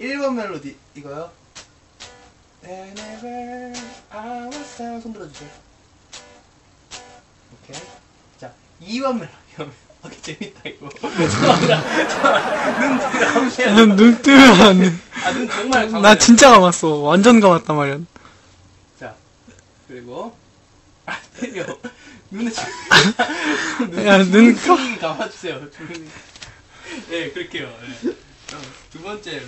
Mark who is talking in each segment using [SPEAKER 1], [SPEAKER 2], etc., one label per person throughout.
[SPEAKER 1] 1번 멜로디 이거요. Whenever I was down 손 들어주세요. 오케이. 자, 2번 멜로디. 오케이 재밌다 이거. 눈.
[SPEAKER 2] 눈 뜨면 안 돼.
[SPEAKER 1] 아 눈 정말.
[SPEAKER 2] 나 진짜 감았어. 완전 감았단 말이야.
[SPEAKER 1] 자 그리고 아 때려. 눈에
[SPEAKER 2] 야, 눈
[SPEAKER 1] 감아주세요. 네 그렇게요. 네. 두 번째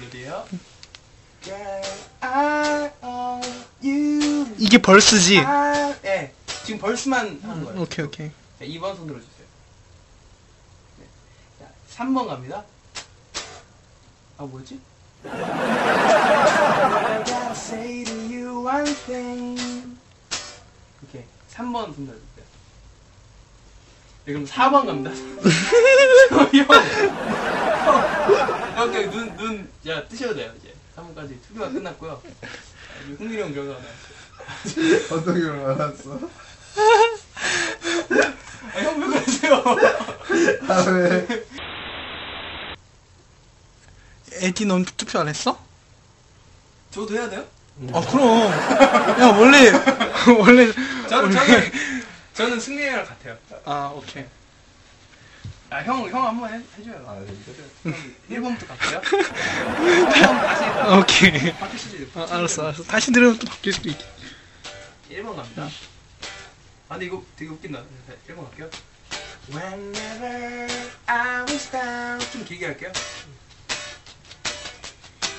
[SPEAKER 1] you.
[SPEAKER 2] 이게 벌스지?
[SPEAKER 1] 아, 네. 지금 벌스만 하는 거예요.
[SPEAKER 2] 오케이, 오케이.
[SPEAKER 1] 자, 2번 손 들어주세요. 네. 자, 3번 갑니다. 아, 뭐지? 오케이. 3번 손 들어주세요. 네, 그럼 4번 갑니다. 형. 형. 형, 눈, 눈, 야, 뜨셔도 돼요, 이제. 3번까지 투표가 끝났고요. 아주 흥미로운 결과가 나왔어요.
[SPEAKER 3] 어떻게 알았어?
[SPEAKER 1] 아, 형, 왜 그러세요?
[SPEAKER 3] 아 왜?
[SPEAKER 2] 에디 넌 투표 안 했어?
[SPEAKER 1] 저도 해야 돼요?
[SPEAKER 2] 아, 그럼. 야, 원래, 원래.
[SPEAKER 1] 저는, 저는, 저는 승리랑 같아요.
[SPEAKER 2] 아, 오케이.
[SPEAKER 1] 아, 형, 형 한번 해, 해줘요.
[SPEAKER 3] 아?
[SPEAKER 1] 형 1번부터 갈게요. 다시.
[SPEAKER 2] 오케이.
[SPEAKER 1] 바뀌시지.
[SPEAKER 2] 아, 알았어, 알았어. 다시 들으면 또 바뀔 수도 있겠
[SPEAKER 1] 1번 갑니다.
[SPEAKER 2] 야.
[SPEAKER 1] 아, 근데 이거 되게 웃긴다. 1번 갈게요. Whenever I was down. 좀 길게 할게요.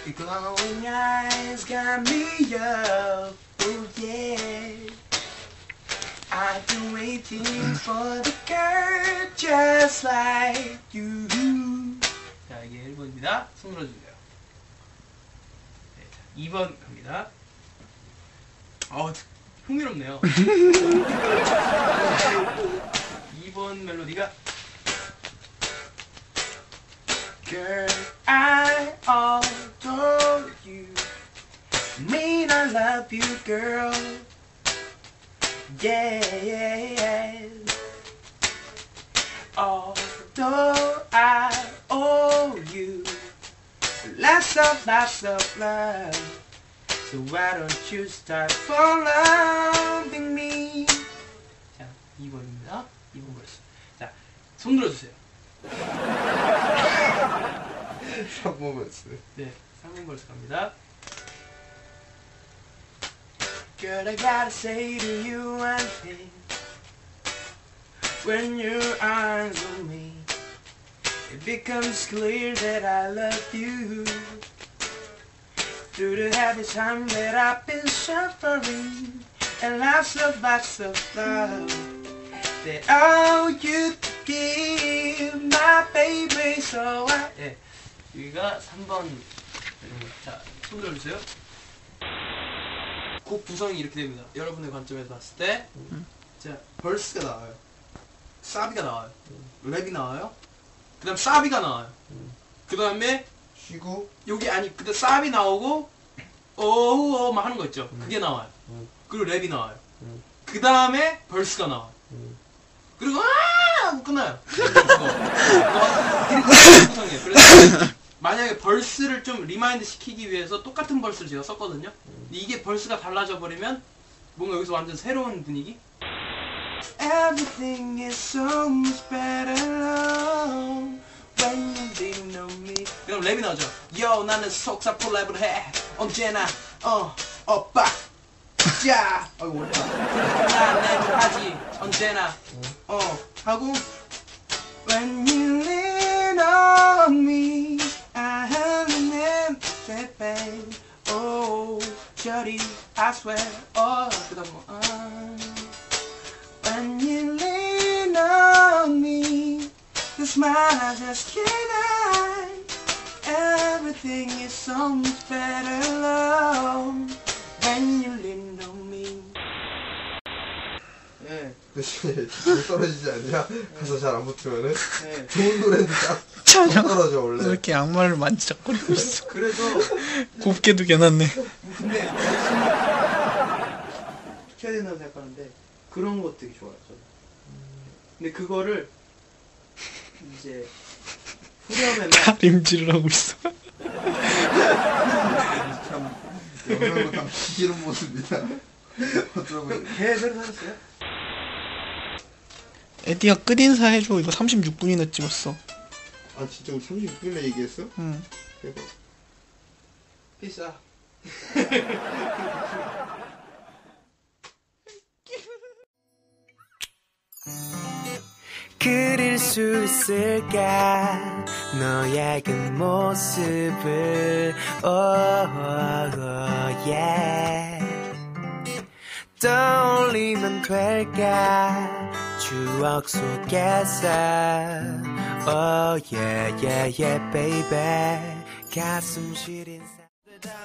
[SPEAKER 1] Your glowing eyes got me up. Oh, yeah. I've been waiting for the girl just like you. 자, 이게 1번입니다. 손 들어주세요. 네, 자, 2번 갑니다. 어, 흥미롭네요. 2번 멜로디가 Girl, I adore you. Mean I love you, girl. Yeah. Although I owe you lots of, lots of love. So why don't you start for loving me? 자, 2번입니다. 2번 벌스. 자, 손 들어주세요.
[SPEAKER 3] 3번 벌스.
[SPEAKER 1] 네, 3번 벌스 갑니다. Girl, I gotta say to you one thing. When your arms on me, it becomes clear that I love you. Through the happy time that I've been suffering, and lots of lots of love that all you give, my baby. So I. 예, 여기가 3번. 자, 손 들어주세요. 곡 구성이 이렇게 됩니다. 여러분의 관점에서 봤을 때, 자, 벌스가 나와요. 사비가 나와요. 랩이 나와요. 그 다음 사비가 나와요. 그 다음에
[SPEAKER 3] 쉬고
[SPEAKER 1] 여기 아니 그때 사비 나오고 어우 막 하는 거 있죠.
[SPEAKER 3] 음.
[SPEAKER 1] 그게 나와요.
[SPEAKER 3] 음.
[SPEAKER 1] 그리고 랩이 나와요.
[SPEAKER 3] 음.
[SPEAKER 1] 그 다음에 벌스가 나와요.
[SPEAKER 3] 음.
[SPEAKER 1] 그리고 아 하고 끝나요. 구성이에요. 그래서 만약에 벌스를 좀 리마인드 시키기 위해서 똑같은 벌스를 제가 썼거든요. 이게 벌스가 달라져 버리면 뭔가 여기서 완전 새로운 분위기? Everything is so much better now when didn't know me. 그럼 랩이 나오죠. Yo 나는 속사포 랩을 해 언제나 어 오빠 자 어이구 원래 난 랩을 하지 언제나 어 하고 When you lean on me I have an empty pain Jody, I swear, all could go on. When you lean on me, the smile I just can't hide. Everything is so much better love when you lean
[SPEAKER 3] 대신에 좀 떨어지지 않냐? 가서 잘 안 붙으면은
[SPEAKER 1] 네.
[SPEAKER 3] 좋은 노래도 딱. 떨어져 원래.
[SPEAKER 2] 이렇게 양말을 만지작거리고 있어.
[SPEAKER 1] 그래서
[SPEAKER 2] 곱게도 겨놨네.
[SPEAKER 1] 근데 시켜야 된다고 생각하는데 그런 것 되게 좋아요. 저는. 근데 그거를 이제 후렴에만
[SPEAKER 2] 다림질을 하고 있어.
[SPEAKER 3] 영상으로 담기는 모습이다. 어쩌면
[SPEAKER 1] 개 새로 사셨어요?
[SPEAKER 2] 에디가 끝인사 해줘. 이거 36분이나 찍었어.
[SPEAKER 3] 아 진짜 우리 36분이나 얘기했어?
[SPEAKER 2] 응.
[SPEAKER 3] 대박.
[SPEAKER 1] 비싸.
[SPEAKER 4] 그릴 수 있을까 너의 그 모습을 oh, oh, oh, yeah. 떠올리면 될까? 추억 속에서. Oh yeah yeah yeah baby. 가슴 시린 사-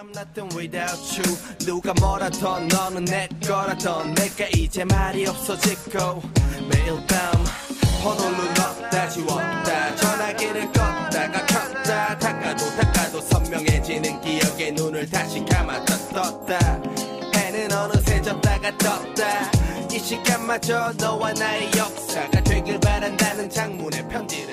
[SPEAKER 4] I'm nothing without you. 누가 뭐라던 너는 내 거라던 내가 이제 말이 없어지고 매일 밤 번호를 넣었다 지웠다. 전화기를 껐다가 켰다. 닦아도 닦아도 선명해지는 기억에 눈을 다시 감았다 떴다 졌다가 떴다. 이 시간마저 너와 나의 역사가 되길 바란다는 장문의 편지